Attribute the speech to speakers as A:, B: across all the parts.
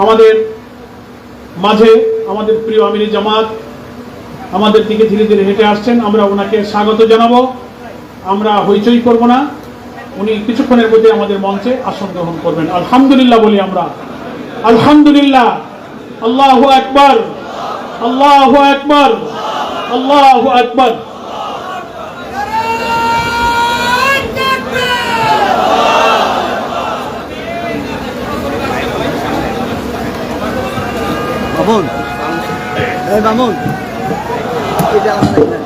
A: আমাদের মাঝে আমাদের প্রিয় আমিরি জামাত আমাদের দিকে ধীরে ধীরে হেঁটে আসছেন। আমরা ওনাকে স্বাগত জানাব। আমরা হইচই করব না। উনি কিছুক্ষণের মধ্যে আমাদের মঞ্চে আসন গ্রহণ করবেন। আলহামদুলিল্লাহ বলি আমরা। আলহামদুলিল্লাহ। আল্লাহু আকবার। আল্লাহু আকবার। আল্লাহু আকবার।
B: বামুন। এই বামুন। এটা আমার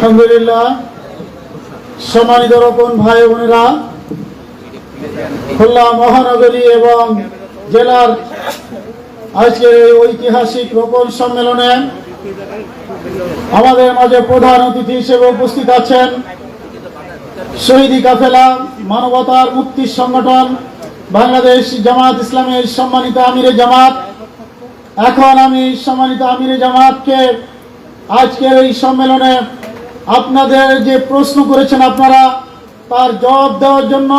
C: আলহামদুলিল্লাহ। সম্মানিত রকম ভাই বোনেরা, খুলনা মহানগরী এবং জেলার আজকের এই ঐতিহাসিক রোপণ সম্মেলনে আমাদের মাঝে প্রধান অতিথি হিসেবে উপস্থিত আছেন শহীদি কাফেলা মানবতার মুক্তি সংগঠন বাংলাদেশ জামাত ইসলামের সম্মানিত আমিরে জামাত। এখন আমি সম্মানিত আমিরে জামাতকে আজকের এই সম্মেলনে আপনাদের যে প্রশ্ন করেছেন আপনারা, তার জবাব দেওয়ার জন্য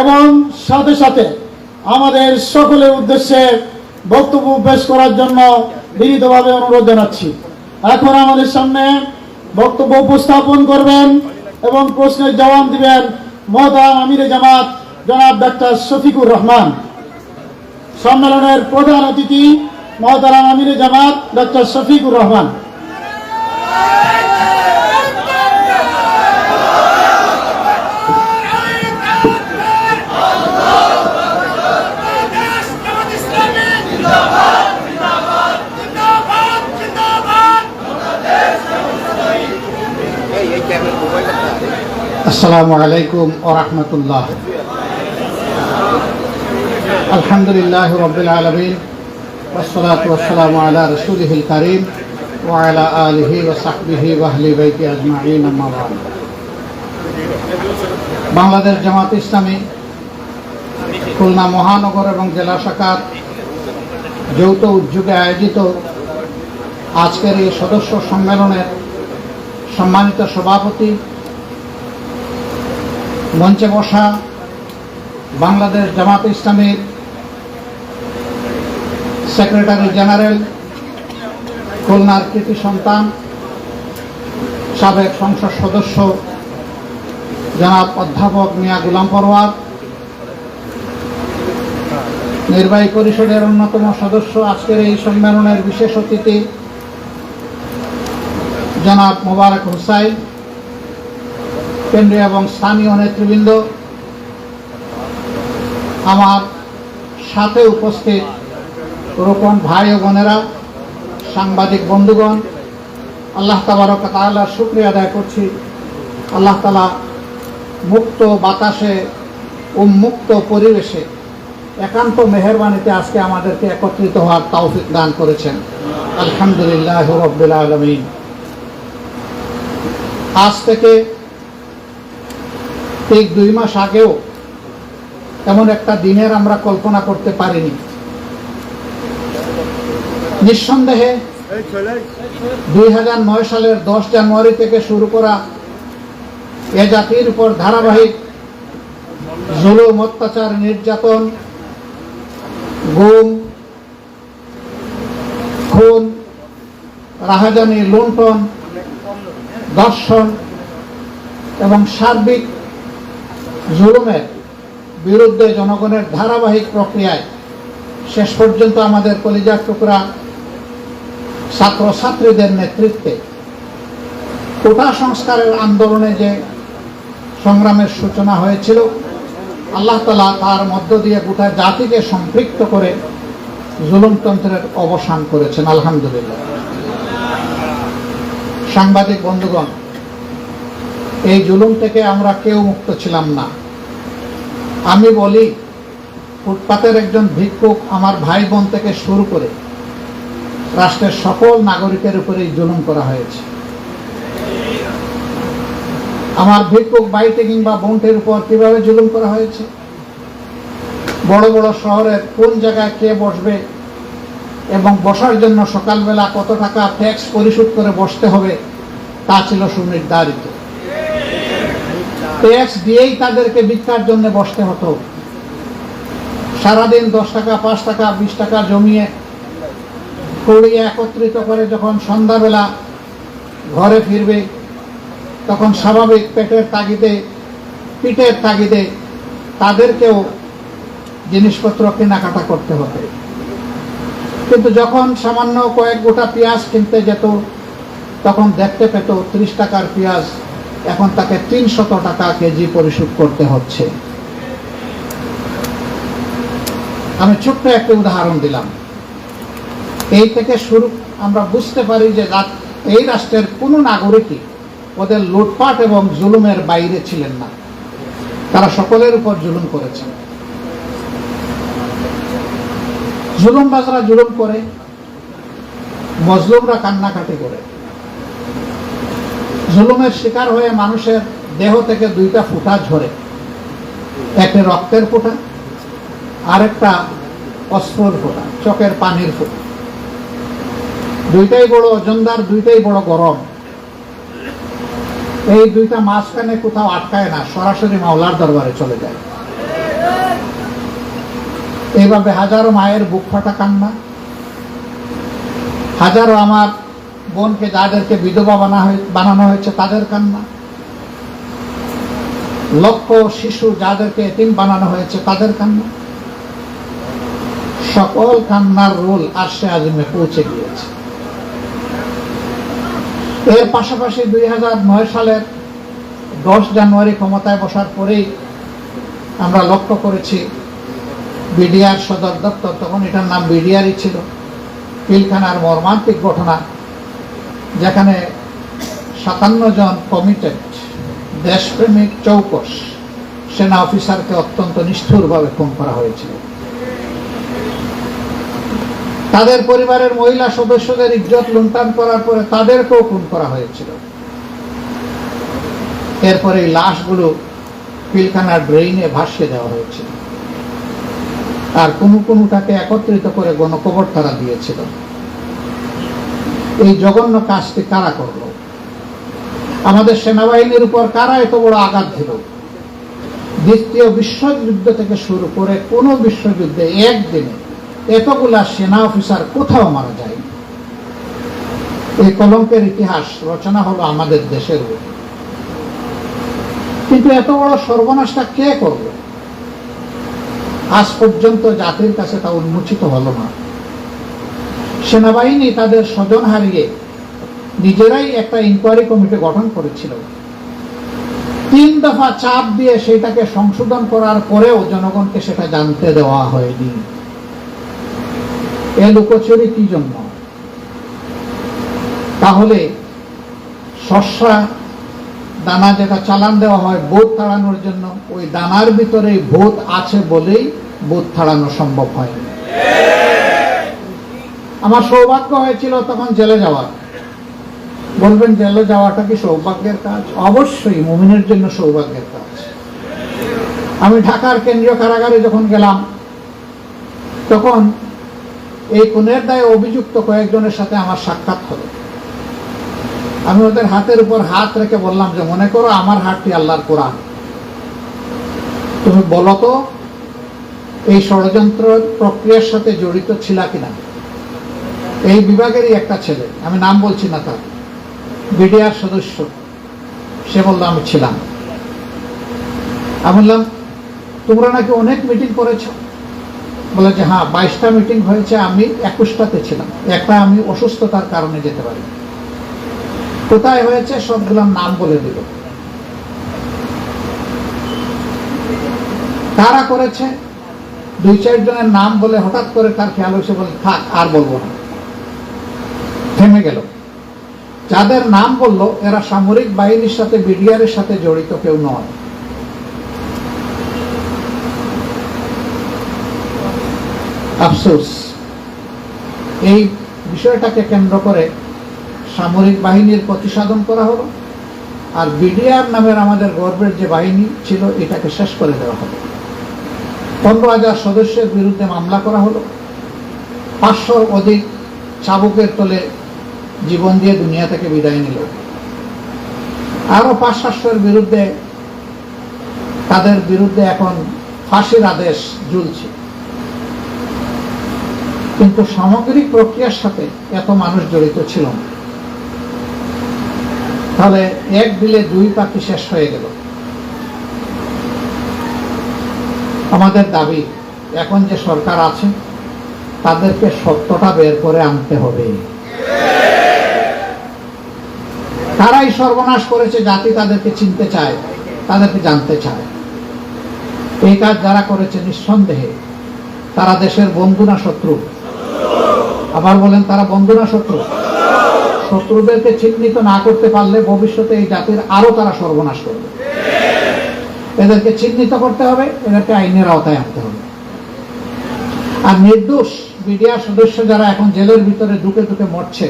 C: এবং সাথে সাথে আমাদের সকলের উদ্দেশ্যে বক্তব্য পেশ করার জন্য বিনীতভাবে অনুরোধ জানাচ্ছি। এখন আমাদের সামনে বক্তব্য উপস্থাপন করবেন এবং প্রশ্নের জবাব দিবেন মহতারাম আমিরে জামাত, জনাব ডাক্তার শফিকুর রহমান। সম্মেলনের প্রধান অতিথি মহতারাম আমিরে জামাত, ডাক্তার শফিকুর রহমান।
D: আসসালামু আলাইকুম ওরহমতুল্লাহ আলহামদুলিল্লাহ রবিল আলমিন والصلاة والسلام على رسوله الكريم وعلى آله وصحبه وأهل بيته أجمعين أما بعد বাংলাদেশ জামাত ইসলামী খুলনা মহানগর এবং জেলা শাখার যৌথ উদ্যোগে আয়োজিত আজকের এই সদস্য সম্মেলনের সম্মানিত সভাপতি মঞ্চে বসা বাংলাদেশ জামাত ইসলামীর সেক্রেটারি জেনারেল, খুলনার কৃতি সন্তান, সাবেক সংসদ সদস্য জনাব অধ্যাপক মিয়া গুলাম পরওয়ার, নির্বাহী পরিষদের অন্যতম সদস্য আজকের এই সম্মেলনের বিশেষ অতিথি জনাব মোবারক হুসাইন কেন্দ্রীয় এবং স্থানীয় নেতৃবৃন্দ আমার সাথে উপস্থিত রোপণ ভাই ও বোনেরা, সাংবাদিক বন্ধুগণ, আল্লাহ তাবারক তাআলার শুক্রিয়া আদায় করছি। আল্লাহ তালা মুক্ত বাতাসে ও মুক্ত পরিবেশে একান্ত মেহরবানিতে আজকে আমাদেরকে একত্রিত হওয়ার তৌফিক দান করেছেন। আলহামদুলিল্লাহ রব্বুল আলমিন। আজ থেকে ঠিক দুই মাস আগেও এমন একটা দিনের আমরা কল্পনা করতে পারিনি। নিঃসন্দেহে দুই নয় সালের দশ জানুয়ারি থেকে শুরু করা এ জাতির উপর ধারাবাহিক জুলুম, অত্যাচার, নির্যাতন, গুম, খুন, রাহাজানি, লুণ্ঠন, দর্শন এবং সার্বিক জুলুমের বিরুদ্ধে জনগণের ধারাবাহিক প্রক্রিয়ায় শেষ পর্যন্ত আমাদের কলিজার টুকরা ছাত্রছাত্রীদের নেতৃত্বে কোটা সংস্কারের আন্দোলনে যে সংগ্রামের সূচনা হয়েছিল, আল্লাহ তালা তার মধ্য দিয়ে গোটা জাতিকে সম্পৃক্ত করে জুলুমতন্ত্রের অবসান করেছেন, আলহামদুলিল্লাহ। সাংবাদিক বন্ধুগণ এই জুলুম থেকে আমরা কেউ মুক্ত ছিলাম না। আমি বলি, ফুটপাতের একজন ভিক্ষুক আমার ভাই বোন থেকে শুরু করে রাষ্ট্রের সকল নাগরিকের উপরেই জুলুম করা হয়েছে। আমার ভিক্ষুক বাইতে কিংবা বোনটের উপর কীভাবে জুলুম করা হয়েছে? বড় বড় শহরের কোন জায়গায় কে বসবে? এবং বসার জন্য সকালবেলা কত টাকা ট্যাক্স পরিশোধ করে বসতে হবে? তা ছিল সুনির্ধারিত। ট্যাক্স দিয়েই তাদেরকে ভিক্ষার জন্য বসতে হতো। সারাদিন দশ টাকা, পাঁচ টাকা, বিশ টাকা জমিয়ে কুড়িয়ে একত্রিত করে যখন সন্ধ্যাবেলা ঘরে ফিরবে, তখন স্বাভাবিক পেটের তাগিদে, পিঠের তাগিদে তাদেরকেও জিনিসপত্র কেনাকাটা করতে হতো কিন্তু যখন সামান্য কয়েক গোটা পেঁয়াজ কিনতে যেত, তখন দেখতে পেত ত্রিশ টাকার পেঁয়াজ এখন তাকে তিনশত টাকা কেজি পরিশোধ করতে হচ্ছে। আমি ছোট্ট একটা উদাহরণ দিলাম। এই থেকে শুরু, আমরা বুঝতে পারি যে এই রাষ্ট্রের কোনো নাগরিকই ওদের লুটপাট এবং জুলুমের বাইরে ছিলেন না। তারা সকলের উপর জুলুম করেছেন। জুলুমবাজরা জুলুম করে, মজলুমরা কান্নাকাটি করে। জুলুমের শিকার হয়ে মানুষের দেহ থেকে দুইটা ফুটা ঝরে। একটা রক্তের ফোঁটা, আরেকটা অস্ত্রর ফোঁটা, চোখের পানির ফোঁটা। দুইটাই বড় ওজনদার দুইটাই বড় গরম। এই দুইটা মাঝখানে কোথাও আটকায় না, সরাসরি মাওলার দরবারে চলে যায়। এইভাবে হাজারো মায়ের বুক ফাটা কান্না, হাজারো আমার বোনকে যাদেরকে বিধবা বানা বানানো হয়েছে তাদের কান্না। লক্ষ শিশু যাদেরকে এতিম বানানো হয়েছে তাদের কান্না। সকল কান্নার রোল আরশে আজিমে পৌঁছে গিয়েছে। এর পাশাপাশি দুই হাজার নয় সালের দশ জানুয়ারি ক্ষমতায় বসার পরেই আমরা লক্ষ্য করেছি, বিডিআর সদর দপ্তর, তখন এটার নাম বিডিআরই ছিল, পিলখানার মর্মান্তিক ঘটনা যেখানে সাতান্ন জন কমিটেড দেশপ্রেমিক চৌকস সেনা অফিসারকে অত্যন্ত নিষ্ঠুরভাবে খুন করা হয়েছিল। তাদের পরিবারের মহিলা সদস্যদের ইজ্জত লুণ্ঠন করার পরে তাদেরকেও খুন করা হয়েছিল। এরপরে এই লাশগুলো পিলখানার ড্রেইনে ভাসিয়ে দেওয়া হয়েছিল। আর কোনো কোনোটাকে একত্রিত করে গণকবর তারা দিয়েছিল। এই জঘন্য কাজটি কারা করল? আমাদের সেনাবাহিনীর উপর কারা এত বড় আঘাত দিল? দ্বিতীয় বিশ্বযুদ্ধ থেকে শুরু করে কোন বিশ্বযুদ্ধে একদিনে এতগুলা সেনা অফিসার কোথাও মারা যায়নি। এই কলঙ্কের ইতিহাস রচনা হলো আমাদের দেশের। কিন্তু এত বড় সর্বনাশটা কে করবে আজ পর্যন্ত জাতির কাছে তা উন্মোচিত হলো না। সেনাবাহিনী তাদের স্বজন হারিয়ে নিজেরাই একটা ইনকোয়ারি কমিটি গঠন করেছিল। তিন দফা চাপ দিয়ে সেটাকে সংশোধন করার পরেও জনগণকে সেটা জানতে দেওয়া হয়নি। এ লুকোচুরি কি জন্য? তাহলে শস্যা দানা যেটা চালান দেওয়া হয় বোধ তাড়ানোর জন্য, ওই দানার ভিতরে ভূত আছে বলেই বোধ তাড়ানো সম্ভব হয় আমার সৌভাগ্য হয়েছিল তখন জেলে যাওয়ার। বলবেন, জেলে যাওয়াটা কি সৌভাগ্যের কাজ? অবশ্যই, মুমিনের জন্য সৌভাগ্যের কাজ। আমি ঢাকার কেন্দ্রীয় কারাগারে যখন গেলাম, তখন এই খুনের দায়ে অভিযুক্ত কয়েকজনের সাথে আমার সাক্ষাৎ হলো। আমি ওদের হাতের উপর হাত রেখে বললাম যে, মনে করো আমার হাতটি আল্লাহর কোরআন। তুমি বলো তো, এই ষড়যন্ত্র প্রক্রিয়ার সাথে জড়িত ছিলা কিনা? এই বিভাগেরই একটা ছেলে। আমি নাম বলছি না তার। বিডিআর সদস্য। সে বলল, আমি ছিলাম। আমি বললাম, তোমরা নাকি অনেক মিটিং করেছ? বলে যে হ্যাঁ বাইশটা মিটিং হয়েছে, আমি একুশটাতে ছিলাম। একটা আমি অসুস্থতার কারণে যেতে পারি কোথায় হয়েছে সবগুলোর নাম বলে দিল। কারা করেছে। দুই চারজনের নাম বলে হঠাৎ করে তার খেয়াল হয়েছে বলে, থাক, আর বলব না। গেল। যাদের নাম বলল, এরা সামরিক বাহিনীর সাথে বিডিআর সাথে জড়িত কেউ নয়। আফসোস। এই বিষয়টাকে কেন্দ্র করে সামরিক বাহিনীর প্রতিসাধন করা হলো, আর বিডিআর নামের আমাদের গর্বের যে বাহিনী ছিল, এটাকে শেষ করে দেওয়া হলো। পনেরো হাজার সদস্যের বিরুদ্ধে মামলা করা হলো। পাঁচশোর অধিক চাবুকের তলে জীবন দিয়ে দুনিয়া থেকে বিদায় নিল। আরও পাঁচ সাতশোর বিরুদ্ধে, তাদের বিরুদ্ধে এখন ফাঁসির আদেশ ঝুলছে। কিন্তু সামগ্রিক প্রক্রিয়ার সাথে এত মানুষ জড়িত ছিল না। তাহলে এক বিলে দুই পাখি শেষ হয়ে গেল। আমাদের দাবি, এখন যে সরকার আছে, তাদেরকে সত্যটা বের করে আনতে হবে। তারাই সর্বনাশ করেছে, জাতি তাদেরকে চিনতে চায়, তাদেরকে জানতে চায়। এই কাজ যারা করেছে নিঃসন্দেহে, তারা দেশের বন্ধু না শত্রু। আবার বলেন, তারা বন্ধু না শত্রু। শত্রুদেরকে চিহ্নিত না করতে পারলে ভবিষ্যতে এই জাতির আরও তারা সর্বনাশ করবে। এদেরকে চিহ্নিত করতে হবে, এদেরকে আইনের আওতায় আনতে হবে। আর নির্দোষ মিডিয়া সদস্য যারা এখন জেলের ভিতরে ঢুকে ঢুকে মরছে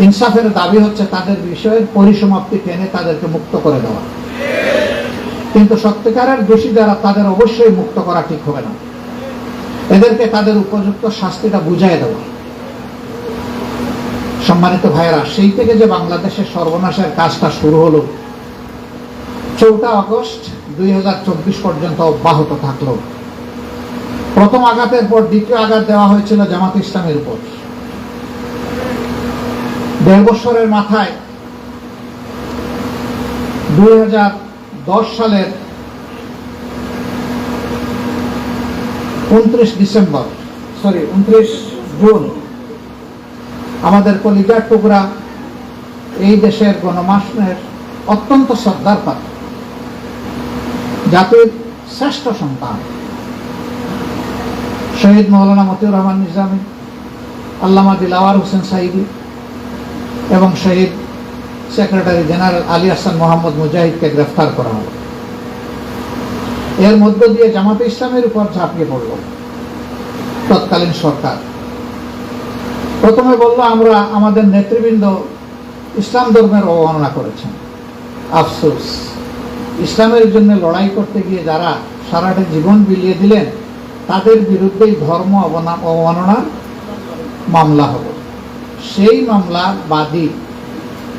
D: ইনসাফের দাবি হচ্ছে তাদের বিষয়ের পরিসমাপ্তি টেনে তাদেরকে মুক্ত করে দেওয়া। কিন্তু সত্যিকারের দোষী যারা, তাদের অবশ্যই মুক্ত করা ঠিক হবে না। এদেরকে তাদের উপযুক্ত শাস্তিটা বুঝাই দেওয়া। সম্মানিত ভাইয়েরা, সেই থেকে যে বাংলাদেশের সর্বনাশের কাজটা শুরু হলো, চৌঠা আগস্ট দুই হাজার চব্বিশ পর্যন্ত অব্যাহত থাকল। প্রথম আঘাতের পর দ্বিতীয় আঘাত দেওয়া হয়েছিল জামাত ইসলামের উপর। দেড় বছরের মাথায় দুই হাজার দশ সালের উনত্রিশ ডিসেম্বর সরি উনত্রিশ জুন, আমাদের কলিজার টুকরা এই দেশের গণমাসনের অত্যন্ত শ্রদ্ধার পাত্র। জাতির শ্রেষ্ঠ সন্তান। শহীদ মৌলানা মতিউর রহমান নিজামী, আল্লামা দিলাওয়ার হোসেন সাইদি এবং শহীদ সেক্রেটারি জেনারেল আলী হাসান মোহাম্মদ মুজাহিদকে গ্রেফতার করা হলো। এর মধ্য দিয়ে জামাতে ইসলামের উপর ঝাঁপিয়ে পড়ল তৎকালীন সরকার। প্রথমে বলল, আমরা আমাদের নেতৃবৃন্দ ইসলাম ধর্মের অবমাননা করেছেন। আফসোস। ইসলামের জন্য লড়াই করতে গিয়ে যারা সারাটা জীবন বিলিয়ে দিলেন, তাদের বিরুদ্ধেই ধর্ম অবমাননার মামলা হলো। সেই মামলা বাদী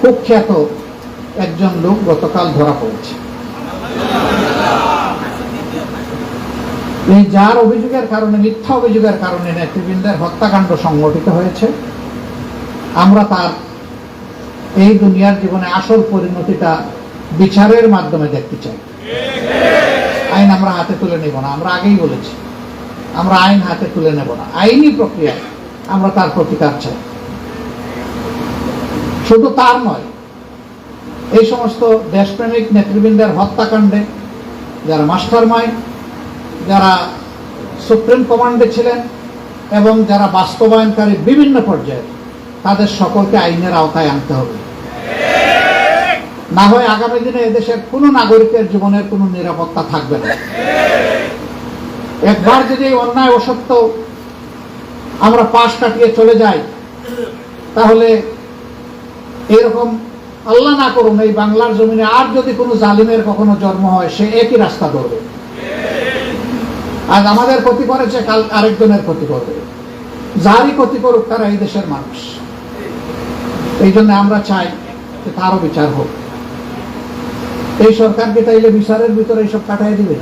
D: কুখ্যাত একজন লোক গতকাল ধরা পড়েছে। এই যার অভিযোগের কারণে, মিথ্যা অভিযোগের কারণে নেতৃবৃন্দের হত্যাকাণ্ড সংগঠিত হয়েছে। আমরা তার এই দুনিয়ার জীবনে আসল পরিণতিটা বিচারের মাধ্যমে দেখতে চাই। আইন আমরা হাতে তুলে নেব না, আমরা আগেই বলেছি। আমরা আইন হাতে তুলে নেব না। আইনি প্রক্রিয়ায় আমরা তার প্রতিকার চাই। শুধু তার নয়, এই সমস্ত দেশপ্রেমিক নেতৃবৃন্দের হত্যাকাণ্ডে, যারা মাস্টার মাইন্ড যারা সুপ্রিম কমান্ডে ছিলেন এবং যারা বাস্তবায়নকারী বিভিন্ন পর্যায়ে, তাদের সকলকে আইনের আওতায় আনতে হবে। না হয় আগামী দিনে এদেশের কোনো নাগরিকের জীবনের কোনো নিরাপত্তা থাকবে না। একবার যদি অন্যায় অসত্য আমরা পাশ কাটিয়ে চলে যাই, তাহলে এরকম আল্লাহ না করুন, এই বাংলার জমিনে আর যদি কোনো জালিমের কখনো জন্ম হয়, সে একই রাস্তা ধরবে। আজ আমাদের ক্ষতি করেছে কাল আরেকজনের ক্ষতি করবে। যারই ক্ষতি করুক, তারা এই দেশের মানুষ। এই জন্য আমরা চাই যে তারও বিচার হোক। এই সরকারকে তাইলে বিচারের ভিতরে এইসব কাটাই দিবে?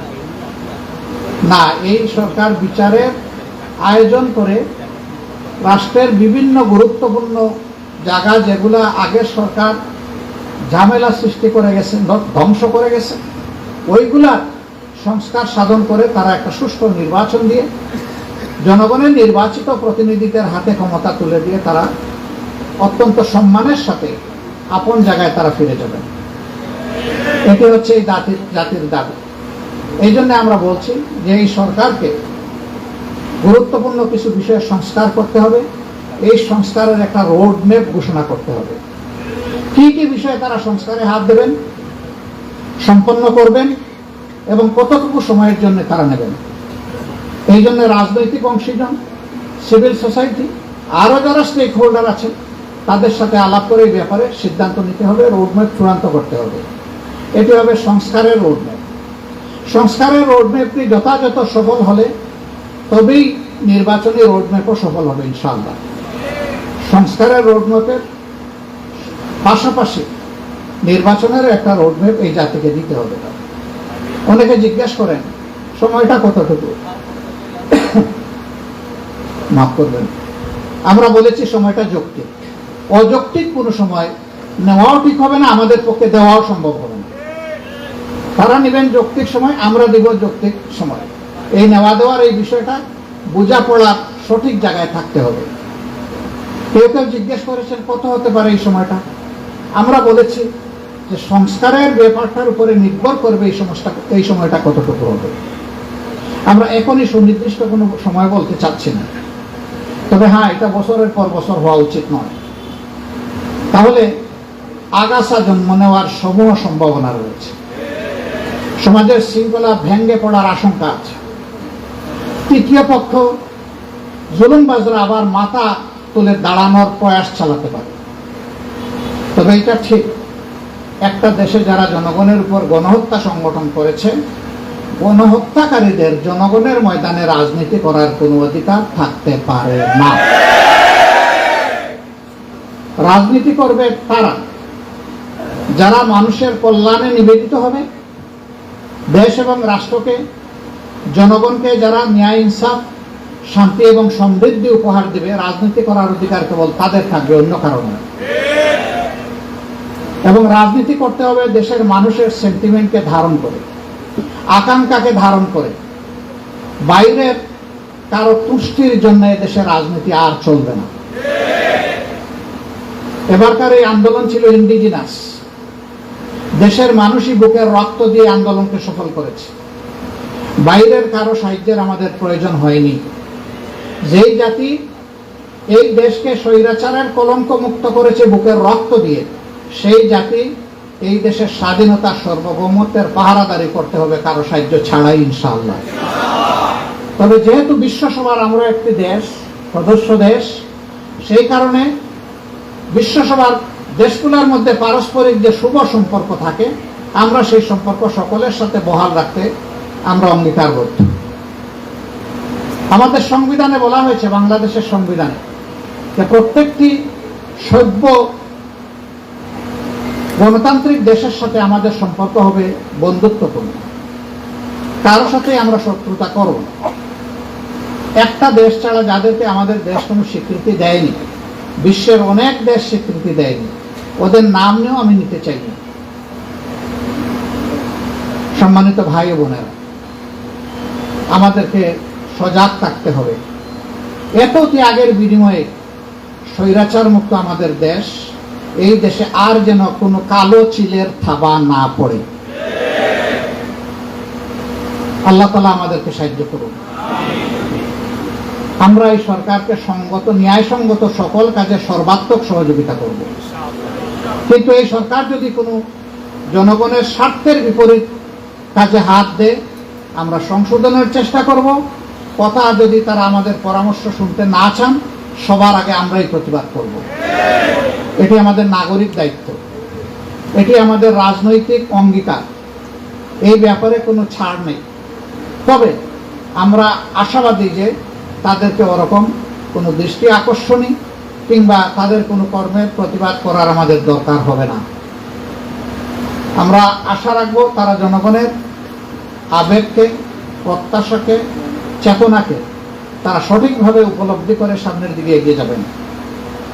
D: না, এই সরকার বিচারের আয়োজন করে রাষ্ট্রের বিভিন্ন গুরুত্বপূর্ণ জায়গা যেগুলা আগের সরকার ঝামেলা সৃষ্টি করে গেছে ধ্বংস করে গেছে, ওইগুলা সংস্কার সাধন করে তারা একটা সুষ্ঠু নির্বাচন দিয়ে জনগণের নির্বাচিত প্রতিনিধিদের হাতে ক্ষমতা তুলে দিয়ে তারা অত্যন্ত সম্মানের সাথে আপন জায়গায় তারা ফিরে যাবেন। এটি হচ্ছে এই জাতির জাতির দাবি। এই জন্য আমরা বলছি যে এই সরকারকে গুরুত্বপূর্ণ কিছু বিষয়ে সংস্কার করতে হবে। এই সংস্কারের একটা রোড ম্যাপ ঘোষণা করতে হবে। কি কি বিষয়ে তারা সংস্কারে হাত দেবেন, সম্পন্ন করবেন এবং কতটুকু সময়ের জন্য তারা নেবেন? এই জন্য রাজনৈতিক অংশীজন সিভিল সোসাইটি আরও যারা স্টেক হোল্ডার আছে তাদের সাথে আলাপ করে এই ব্যাপারে সিদ্ধান্ত নিতে হবে রোডম্যাপ চূড়ান্ত করতে হবে। এটি হবে সংস্কারের রোডম্যাপ সংস্কারের রোডম্যাপটি যথাযথ সফল হলে তবেই নির্বাচনী রোডম্যাপও সফল হবে, ইনশাআল্লাহ। সংস্কারের রোডম্যাপের পাশাপাশি নির্বাচনের একটা রোডম্যাপ এই জাতিকে দিতে হবে। অনেকে জিজ্ঞেস করেন, সময়টা কতটুকু? মাফ করবেন। আমরা বলেছি সময়টা যৌক্তিক। অযৌক্তিক কোনো সময় নেওয়াও ঠিক হবে না, আমাদের পক্ষে দেওয়াও সম্ভব হবে না। তারা নেবেন যৌক্তিক সময়? আমরা দেব যৌক্তিক সময়। এই নেওয়া দেওয়ার এই বিষয়টা বোঝাপড়ার সঠিক জায়গায় থাকতে হবে। কেউ কেউ জিজ্ঞেস করেছেন, কত হতে পারে এই সময়টা? আমরা বলেছি যে সংস্কারের ব্যাপারটার উপরে নির্ভর করবে এই সমস্যা, এই সময়টা কতটুকু হবে। আমরা এখনই সুনির্দিষ্ট কোনো সময় বলতে চাচ্ছি না। তবে হ্যাঁ এটা বছরের পর বছর হওয়া উচিত নয়। তাহলে আগাছা জন্ম নেওয়ার সমূহ সম্ভাবনা রয়েছে। সমাজের শৃঙ্খলা ভেঙ্গে পড়ার আশঙ্কা আছে। তৃতীয় পক্ষ, জুলুমবাজরা আবার মাথা তুলে দাঁড়ানোর প্রয়াস চালাতে পারে। তবে এটা ঠিক। একটা দেশে যারা জনগণের উপর গণহত্যা সংগঠন করেছে, গণহত্যাকারীদের জনগণের ময়দানে রাজনীতি করার কোনো অধিকার থাকতে পারে না। রাজনীতি করবে তারা। যারা মানুষের কল্যাণে নিবেদিত হবে, দেশ এবং রাষ্ট্রকে, জনগণকে যারা ন্যায় ইনসাফ শান্তি এবং সমৃদ্ধি উপহার দেবে, রাজনীতি করার অধিকার কেবল তাদের থাকবে, অন্য কারণে এবং রাজনীতি করতে হবে দেশের মানুষের সেন্টিমেন্টকে ধারণ করে, আকাঙ্ক্ষাকে ধারণ করে। বাইরের কারও তুষ্টির জন্য দেশে রাজনীতি আর চলবে না। এবারকার এই আন্দোলন ছিল ইন্ডিজিনাস দেশের মানুষই বুকের রক্ত দিয়ে আন্দোলনকে সফল করেছে। বাইরের কারও সাহায্যের আমাদের প্রয়োজন হয়নি। যেই জাতি এই দেশকে স্বৈরাচারের কলঙ্ক মুক্ত করেছে বুকের রক্ত দিয়ে, সেই জাতি এই দেশের স্বাধীনতা সার্বভৌমত্বের পাহারাদারি করতে হবে, কারও সাহায্য ছাড়াই ইনশাআল্লাহ। তবে যেহেতু বিশ্বসভার আমরা একটি দেশ, সদস্য দেশ, সেই কারণে বিশ্বসভার দেশগুলোর মধ্যে পারস্পরিক যে শুভ সম্পর্ক থাকে, আমরা সেই সম্পর্ক সকলের সাথে বহাল রাখতে আমরা অঙ্গীকারবদ্ধ। আমাদের সংবিধানে বলা হয়েছে, বাংলাদেশের সংবিধানে, যে প্রত্যেকটি সভ্য গণতান্ত্রিক দেশের সাথে আমাদের সম্পর্ক হবে বন্ধুত্বপূর্ণ। কারোর সাথে আমরা শত্রুতা করব একটা দেশ ছাড়া যাদেরকে আমাদের দেশ কোনো স্বীকৃতি দেয়নি, বিশ্বের অনেক দেশ স্বীকৃতি দেয়নি, ওদের নাম নিয়েও আমি নিতে চাই সম্মানিত ভাই বোনেরা, আমাদেরকে সজাগ থাকতে হবে। এত ত্যাগের বিনিময়ে স্বৈরাচার মুক্ত আমাদের দেশ, এই দেশে আর যেন কোনো কালো চিলের থাবা না পড়ে। আল্লাহ তালা আমাদেরকে সাহায্য করুন। আমরা এই সরকারকে সঙ্গত, ন্যায়সঙ্গত সকল কাজে সর্বাত্মক সহযোগিতা করব। কিন্তু এই সরকার যদি কোনো জনগণের স্বার্থের বিপরীত কাজে হাত দেয়, আমরা সংশোধনের চেষ্টা করব। কথা যদি তারা আমাদের পরামর্শ শুনতে না চান, সবার আগে আমরাই প্রতিবাদ করব। এটি আমাদের নাগরিক দায়িত্ব। এটি আমাদের রাজনৈতিক অঙ্গীকার। এই ব্যাপারে কোনো ছাড় নেই। তবে আমরা আশাবাদী যে তাদেরকে ওরকম কোনো দৃষ্টি আকর্ষণী কিংবা তাদের কোনো কর্মের প্রতিবাদ করার আমাদের দরকার হবে না। আমরা আশা রাখব তারা জনগণের আবেগকে, প্রত্যাশাকে চেতনাকে তারা সঠিকভাবে উপলব্ধি করে সামনের দিকে এগিয়ে যাবেন।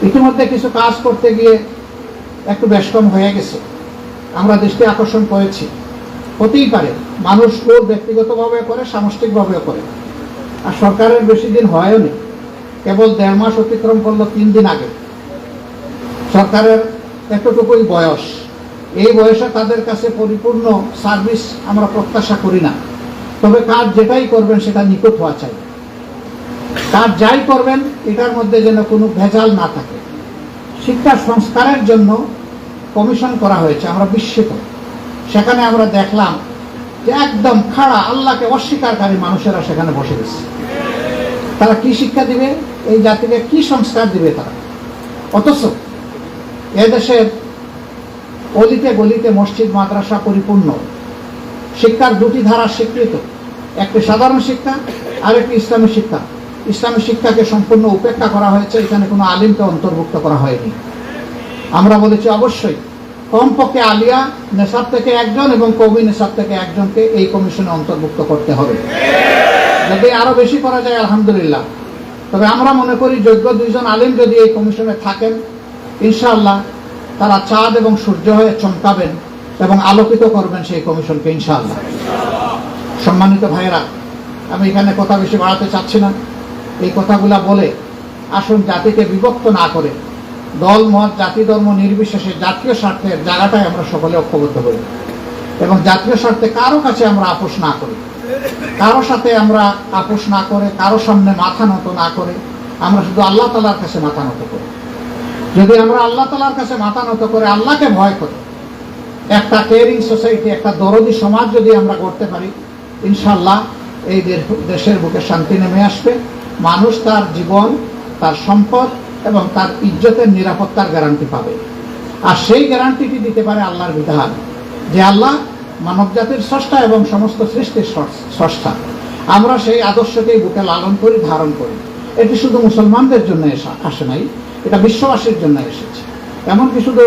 D: ইতিমধ্যে কিছু কাজ করতে গিয়ে একটু ব্যস্তম হয়ে গেছে। আমরা দৃষ্টি আকর্ষণ করেছি। হতেই পারে, মানুষ ওর ব্যক্তিগতভাবে করে, সামষ্টিকভাবেও করে। আর সরকারের বেশি দিন হয়ও নি। কেবল দেড় মাস অতিক্রম করল তিন দিন আগে। সরকারের এতটুকুই বয়স। এই বয়সে তাদের কাছে পরিপূর্ণ সার্ভিস আমরা প্রত্যাশা করি না। তবে কাজ যেটাই করবেন সেটা নিকট হওয়া চাই। কাজ যাই করবেন, এটার মধ্যে যেন কোনো ভেজাল না থাকে। শিক্ষা সংস্কারের জন্য কমিশন করা হয়েছে, আমরা বিস্মিত। সেখানে আমরা দেখলাম যে একদম খাড়া, আল্লাহকে অস্বীকারী মানুষেরা সেখানে বসে গেছে। তারা কি শিক্ষা দিবে? এই জাতিকে কি সংস্কার দিবে তারা? অথচ এদেশের অলিতে গলিতে মসজিদ, মাদ্রাসা পরিপূর্ণ। শিক্ষার দুটি ধারা স্বীকৃত। একটি সাধারণ শিক্ষা আর একটি ইসলামী শিক্ষা। ইসলামী শিক্ষাকে সম্পূর্ণ উপেক্ষা করা হয়েছে, এখানে কোনো আলিমকে অন্তর্ভুক্ত করা হয়নি। আমরা বলেছি অবশ্যই, কমপক্ষে আলিয়া নেশাব থেকে একজন এবং কবি নেশাব থেকে একজনকে এই কমিশনে অন্তর্ভুক্ত করতে হবে। যদি আরও বেশি করা যায়, আলহামদুলিল্লাহ। তবে আমরা মনে করি যোগ্য দুইজন আলিম যদি এই কমিশনে থাকেন, ইনশাআল্লাহ তারা চাঁদ এবং সূর্য হয়ে চমকাবেন এবং আলোকিত করবেন সেই কমিশনকে, ইনশাআল্লাহ। সম্মানিত ভাইয়েরা, আমি এখানে কথা বেশি বাড়াতে চাচ্ছি না। এই কথাগুলা বলে আসুন জাতিকে বিভক্ত না করে দল, মত, জাতি, ধর্ম, নির্বিশেষে জাতীয় স্বার্থের জায়গাটাই আমরা সকলে ঐক্যবদ্ধ করি এবং জাতীয় স্বার্থে কারও কাছে আমরা আপোষ না করি। কারও সাথে আমরা আপোষ না করে, কারও সামনে মাথা নত না করে, আমরা শুধু আল্লাহ তালার কাছে মাথা নত করি। যদি আমরা আল্লাহ তালার কাছে মাথা নত করে, আল্লাহকে ভয় করি, একটা কেয়ারিং সোসাইটি একটা দরদি সমাজ যদি আমরা করতে পারি ইনশাল্লাহ এই দেশের বুকে শান্তি নেমে আসবে। মানুষ তার জীবন, তার সম্পদ এবং তার ইজ্জতের নিরাপত্তার গ্যারান্টি পাবে। আর সেই গ্যারান্টিটি দিতে পারে আল্লাহর বিধান, যে আল্লাহ মানব জাতির স্রষ্টা এবং সমস্ত সৃষ্টির স্রষ্টা। আমরা সেই আদর্শকেই বুকে লালন করি, ধারণ করি। এটি শুধু মুসলমানদের জন্য আসে নাই, এটা বিশ্ববাসীর জন্য এসেছে। এমনকি শুধু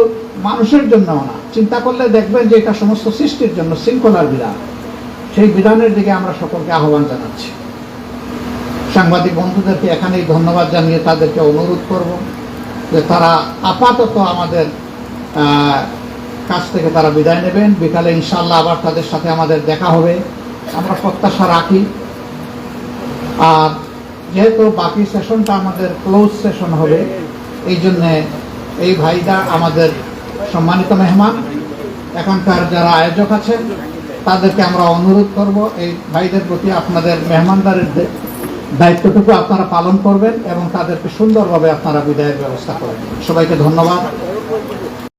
D: মানুষের জন্যও না, চিন্তা করলে দেখবেন যে এটা সমস্ত সৃষ্টির জন্য শৃঙ্খলার বিধান সেই বিধানের দিকে আমরা সকলকে আহ্বান জানাচ্ছি। সাংবাদিক বন্ধুদেরকে এখানেই ধন্যবাদ জানিয়ে তাদেরকে অনুরোধ করব যে তারা আপাতত আমাদের কাছ থেকে তারা বিদায় নেবেন। বিকালে ইনশাল্লাহ আবার তাদের সাথে আমাদের দেখা হবে। আমরা প্রত্যাশা রাখি। আর যেহেতু বাকি সেশনটা আমাদের ক্লোজ সেশন হবে, এই জন্যে এই ভাইরা আমাদের সম্মানিত মেহমান। এখানকার যারা আয়োজক আছেন তাদেরকে আমরা অনুরোধ করব, এই ভাইদের প্রতি আপনাদের মেহমানদারের দায়িত্বটুকু আপনারা পালন করবেন এবং তাদেরকে সুন্দরভাবে আপনারা বিদায়ের ব্যবস্থা করবেন সবাইকে ধন্যবাদ।